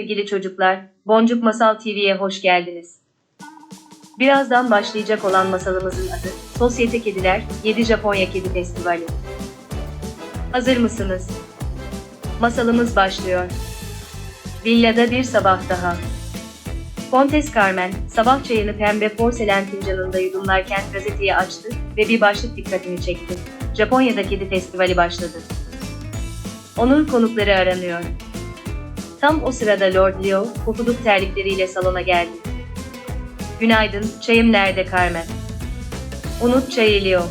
Sevgili çocuklar, Boncuk Masal TV'ye hoş geldiniz. Birazdan başlayacak olan masalımızın adı Sosyete Kediler 7 Japonya Kedi Festivali. Hazır mısınız? Masalımız başlıyor. Villada bir sabah daha. Kontes Carmen, sabah çayını pembe porselen fincanında yudumlarken gazeteyi açtı ve bir başlık dikkatini çekti. Japonya'da Kedi Festivali başladı. Onur konukları aranıyor. Tam o sırada Lord Leo, pofuduk terlikleriyle salona geldi. Günaydın, çayım nerede Carmen? Unut çayı Leo.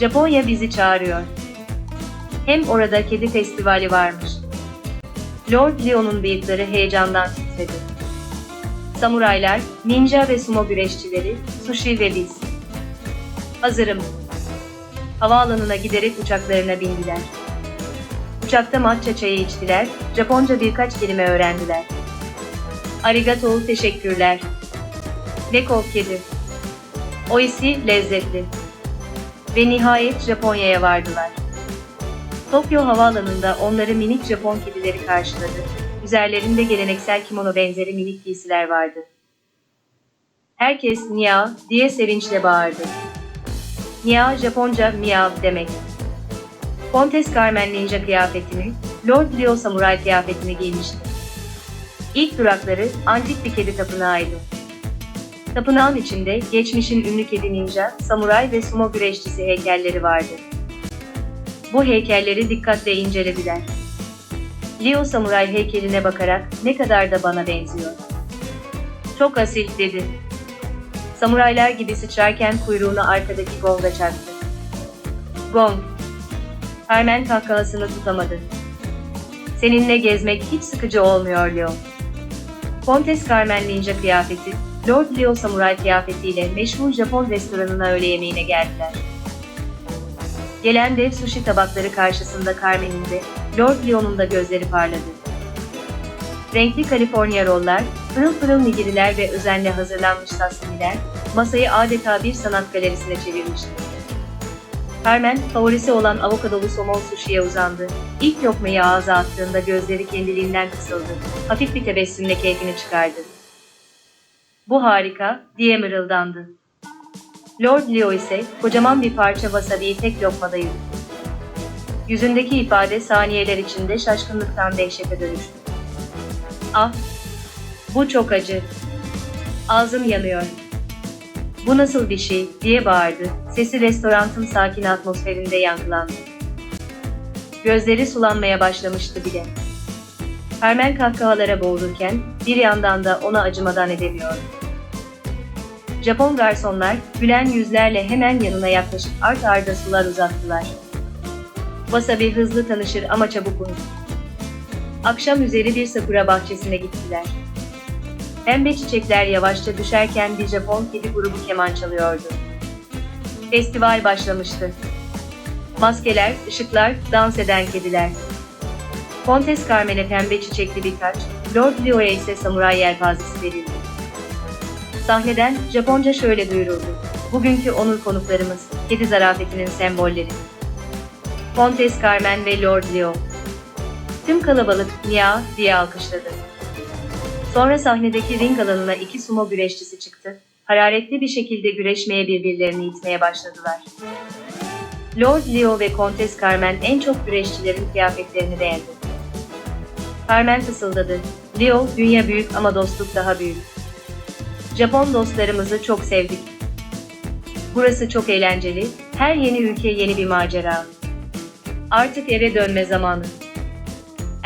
Japonya bizi çağırıyor. Hem orada kedi festivali varmış. Lord Leo'nun bıyıkları heyecandan titredi. Samuraylar, ninja ve sumo güreşçileri, sushi ve biz. Hazırım. Havaalanına giderek uçaklarına bindiler. Uçakta matcha çayı içtiler, Japonca birkaç kelime öğrendiler. Arigato, teşekkürler. Neko kedi. Oisi, lezzetli. Ve nihayet Japonya'ya vardılar. Tokyo havaalanında onları minik Japon kedileri karşıladı. Üzerlerinde geleneksel kimono benzeri minik giysiler vardı. Herkes Nia diye sevinçle bağırdı. Nia Japonca miyav demek. Kontes Carmen Ninja kıyafetini, Lord Leo samuray kıyafetini giymişti. İlk durakları antik bir kedi tapınağıydı. Tapınağın içinde geçmişin ünlü kedi ninja, samuray ve sumo güreşçisi heykelleri vardı. Bu heykelleri dikkatle incelediler. Leo samuray heykeline bakarak ne kadar da bana benziyor. Çok asil dedi. Samuraylar gibi sıçrarken kuyruğunu arkadaki gonga çaktı. Gong, Carmen kahkahasını tutamadı. Seninle gezmek hiç sıkıcı olmuyor Leo. Kontes Carmen Ninja kıyafeti, Lord Leo Samuray kıyafetiyle meşhur Japon restoranına öğle yemeğine geldiler. Gelen dev sushi tabakları karşısında Carmen'in de, Lord Leo'nun da gözleri parladı. Renkli Kaliforniya rollar, pırıl pırıl nigiriler ve özenle hazırlanmış sashimiler, masayı adeta bir sanat galerisine çevirmişti. Carmen, favorisi olan avokadolu somon sushi'ye uzandı. İlk lokmayı ağza attığında gözleri kendiliğinden kısıldı. Hafif bir tebessümle keyfini çıkardı. Bu harika, diye mırıldandı. Lord Leo ise kocaman bir parça wasabi'yi tek lokmada yuttu. Yüzündeki ifade saniyeler içinde şaşkınlıktan dehşete dönüştü. Ah, bu çok acı. Ağzım yanıyor. Bu nasıl bir şey diye bağırdı. Sesi restorantın sakin atmosferinde yankılandı. Gözleri sulanmaya başlamıştı bile. Carmen kahkahalara boğulurken bir yandan da ona acımadan edemiyordu. Japon garsonlar gülen yüzlerle hemen yanına yaklaşıp art arda sular uzattılar. Wasabi hızlı tanışır ama çabuk unut. Akşam üzeri bir sakura bahçesine gittiler. Pembe çiçekler yavaşça düşerken bir Japon kedi grubu keman çalıyordu. Festival başlamıştı. Maskeler, ışıklar, dans eden kediler. Kontes Carmen'e pembe çiçekli bir taç, Lord Leo'ya ise samuray yelpazesi verildi. Sahneden Japonca şöyle duyuruldu. Bugünkü onur konuklarımız, kedi zarafetinin sembolleri. Kontes Carmen ve Lord Leo. Tüm kalabalık Nia diye alkışladı. Sonra sahnedeki ring alanına iki sumo güreşçisi çıktı. Hararetli bir şekilde güreşmeye birbirlerini itmeye başladılar. Lord Leo ve Kontes Carmen en çok güreşçilerin kıyafetlerini beğendi. Carmen fısıldadı. Leo, dünya büyük ama dostluk daha büyük. Japon dostlarımızı çok sevdik. Burası çok eğlenceli, her yeni ülke yeni bir macera. Artık eve dönme zamanı.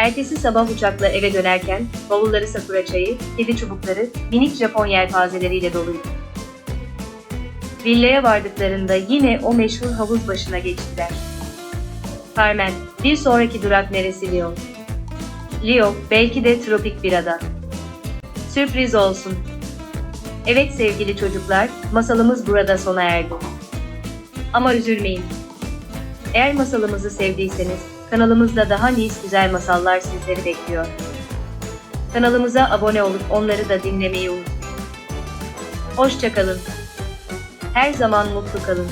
Ertesi sabah uçakla eve dönerken bavulları sakura çayı, kedi çubukları, minik Japon yelpazeleriyle doluydu. Villaya vardıklarında yine o meşhur havuz başına geçtiler. Carmen, bir sonraki durak neresi Leo? Leo, belki de tropik bir ada. Sürpriz olsun. Evet sevgili çocuklar, masalımız burada sona erdi. Ama üzülmeyin. Eğer masalımızı sevdiyseniz, kanalımızda daha nice güzel masallar sizleri bekliyor. Kanalımıza abone olup onları da dinlemeyi unutmayın. Hoşçakalın. Her zaman mutlu kalın.